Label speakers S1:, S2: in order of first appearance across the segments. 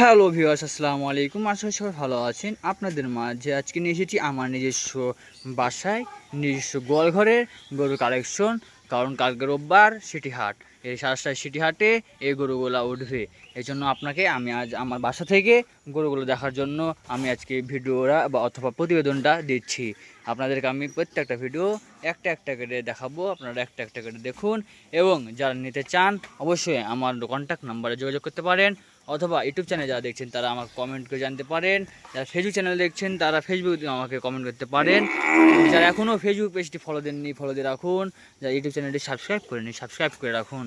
S1: hello viewers আসসালামু আলাইকুম আশা সবাই ভালো আছেন আপনাদের মাঝে আজকে নিয়ে এসেছি আমার নিজস্ব বাসায় নিজস্ব গোয়ালঘরের গরু কালেকশন কারণ কালকে রোববার সিটি হাট এই সারসায় সিটি হাটে এই গরুগুলা উঠবে এই জন্য আপনাকে আমি আজ আমার বাসা থেকে গরুগুলো দেখার জন্য আমি আজকে ভিডিওরা বা অথবা প্রতিবেদনটা দিচ্ছি আপনাদেরকে আমি প্রত্যেকটা ভিডিও একটা একটা করে দেখাবো আপনারা একটা একটা করে দেখুন এবং যারা নিতে চান অবশ্যই আমার কন্ট্যাক্ট নাম্বারে যোগাযোগ করতে পারেন অথবা ইউটিউব চ্যানেল যারা দেখছেন তারা আমার কমেন্ট করে জানতে পারেন যারা ফেসবুক চ্যানেল দেখছেন তারা ফেসবুক আমাকে কমেন্ট করতে পারেন যারা এখনও ফেসবুক পেজটি ফলো দেননি ফলো দিয়ে রাখুন যারা ইউটিউব চ্যানেলটি সাবস্ক্রাইব করে নিন সাবস্ক্রাইব করে রাখুন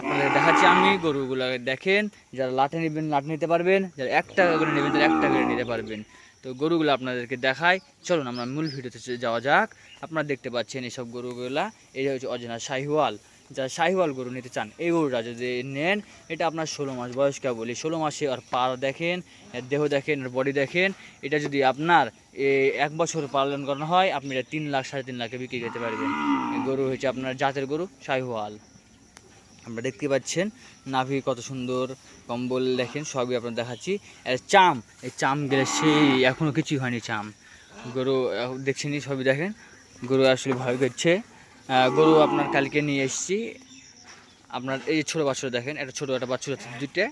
S1: আপনাদের দেখাচ্ছি আমি গরুগুলো দেখেন যারা লাঠে নেবেন লাট নিতে পারবেন যারা এক টাকা করে নেবেন তারা এক টাকা করে নিতে পারবেন তো গরুগুলো আপনাদেরকে দেখাই চলুন আমরা মূল ভিডিওতে যাওয়া যাক আপনারা দেখতে পাচ্ছেন এইসব গরুগুলা এটা হচ্ছে অজনা শাহিওয়াল যা শাহিওয়াল গরু নিতে চান এই গরুটা যদি নেন এটা আপনার ষোলো মাস বয়স বলি ষোলো মাসে আর পা দেখেন এর দেহ দেখেন আর বডি দেখেন এটা যদি আপনার এক বছর পালন করানো হয় আপনি এটা তিন লাখ সাড়ে তিন লাখে বিক্রি করতে পারবেন গরু হচ্ছে আপনার জাতের গরু শাহিওয়াল আমরা দেখতে পাচ্ছেন নাভি কত সুন্দর কম্বল দেখেন সবই আপনার দেখাচ্ছি আর চাম এই চাম গেলে সেই এখনও কিছুই হয়নি চাম গরু দেখছেনি সবই দেখেন গরু আসলে ভয় করছে গরু আপনার কালকে নিয়ে এসেছি আপনার এই ছোটো বাছুর দেখেন একটা ছোটো একটা বাছুর আছে দুইটা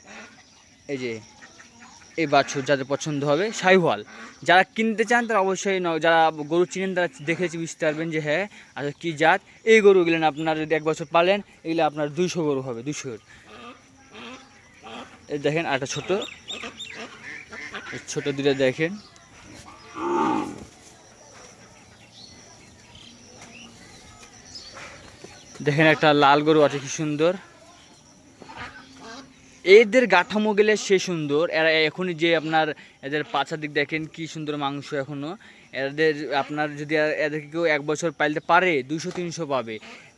S1: এই যে এই বাছুর যাদের পছন্দ হবে সাইওয়াল যারা কিনতে চান তারা অবশ্যই যারা গরু চিনেন তারা দেখেছি বুঝতে পারবেন যে হ্যাঁ আচ্ছা কী জাত এই গরু গেলেন আপনার যদি এক বছর পালেন এগুলো আপনার দুইশো গরু হবে দুশোর দেখেন আটা ছোটো ছোটো দুটো দেখেন দেখেন একটা লাল গরু আছে কি সুন্দর এদের গাঠামো গেলে সে সুন্দর এরা এখনই যে আপনার এদের পাছার দিক দেখেন কি সুন্দর মাংস এখনও এদের আপনার যদি এদেরকে কেউ এক বছর পালতে পারে দুশো তিনশো পাবে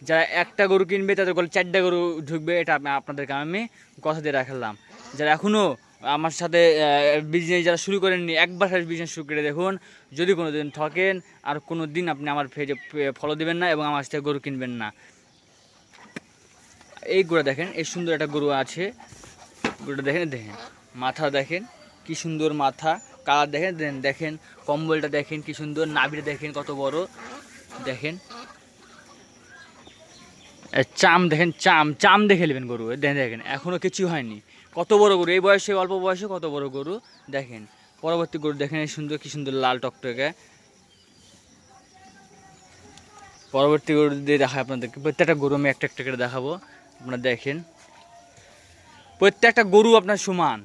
S1: যারা একটা গরু কিনবে তাদের গলে চারটা গরু ঢুকবে এটা আপনাদেরকে আমি কথা দিয়ে রাখলাম যারা এখনও আমার সাথে বিজনেস যারা শুরু করেননি একবার বিজনেস শুরু করে দেখুন যদি কোনো দিন ঠকেন আর কোনো দিন আপনি আমার ফেজে ফলো দেবেন না এবং আমার সাথে গরু কিনবেন না এই গরুটা দেখেন এই সুন্দর একটা গরু আছে গরুটা দেখেন দেখেন মাথা দেখেন কি সুন্দর মাথা কালার দেখেন দেখেন কম্বলটা দেখেন কি সুন্দর নাভিটা দেখেন কত বড় দেখেন চাম দেখেন চাম চাম দেখে নেবেন গরু দেখেন দেখেন এখনও কিছু হয়নি কত বড় গরু এই বয়সে অল্প বয়সে কত বড় গরু দেখেন পরবর্তী গরু দেখেন এই সুন্দর কি সুন্দর লাল টকটকে পরবর্তী গরু দিয়ে দেখায় আপনাদেরকে প্রত্যেকটা গরু আমি একটা একটা করে দেখাবো আপনারা দেখেন প্রত্যেকটা গরু আপনার সমান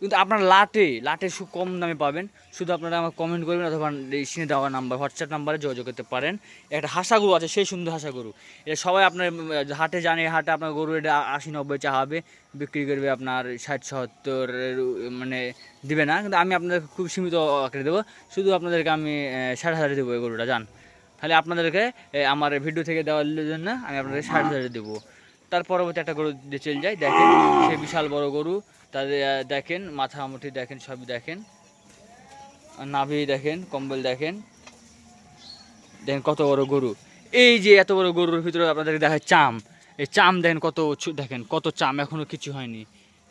S1: কিন্তু আপনার লাটে লাটে সু কম দামে পাবেন শুধু আপনারা আমার কমেন্ট করবেন অথবা সিনে দেওয়া নাম্বার হোয়াটসঅ্যাপ নাম্বারে যোগাযোগ করতে পারেন একটা হাসা গরু আছে সেই সুন্দর হাসা গরু এটা সবাই আপনার হাটে জানে হাটে আপনার গরু এটা আশি নব্বই চাহাবে বিক্রি করবে আপনার ষাট ছহত্তর মানে দেবে না কিন্তু আমি আপনাদের খুব সীমিত আকারে দেবো শুধু আপনাদেরকে আমি ষাট হাজারে দেবো এই গরুটা যান তাহলে আপনাদেরকে আমার ভিডিও থেকে দেওয়ার জন্য আমি আপনাদের ষাট হাজারে দেবো তার পরবর্তী একটা গরু চলে যায় দেখেন সে বিশাল বড় গরু তাদের দেখেন মাথা মুঠি দেখেন সবই দেখেন নাভি দেখেন কম্বল দেখেন দেখেন কত বড় গরু এই যে এত বড় গরুর ভিতরে আপনাদের দেখেন চাম এই চাম দেখেন কত দেখেন কত চাম এখনও কিছু হয়নি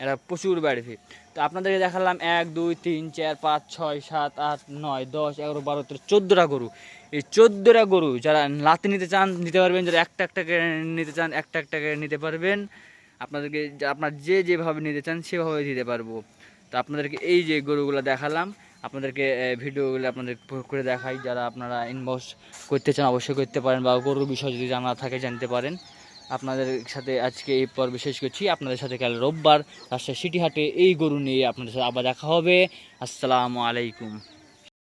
S1: এরা প্রচুর বেনিফিট তো আপনাদেরকে দেখালাম এক দুই তিন চার পাঁচ ছয় সাত আট নয় দশ এগারো বারো তেরো চোদ্দোটা গরু এই চোদ্দোটা গরু যারা লাতে নিতে চান নিতে পারবেন যারা একটা একটা করে নিতে চান একটা একটা করে নিতে পারবেন আপনাদেরকে আপনার যে যেভাবে নিতে চান সেভাবে দিতে পারবো তো আপনাদেরকে এই যে গরুগুলো দেখালাম আপনাদেরকে ভিডিওগুলো আপনাদের করে দেখাই যারা আপনারা ইনভেস্ট করতে চান অবশ্যই করতে পারেন বা গরুর বিষয় যদি জানা থাকে জানতে পারেন আপনাদের সাথে আজকে এই পর্ব শেষ করছি আপনাদের সাথে কাল রোববার রাজশাহী সিটি হাটে এই গরু নিয়ে আপনাদের সাথে আবার দেখা হবে আসসালামু আলাইকুম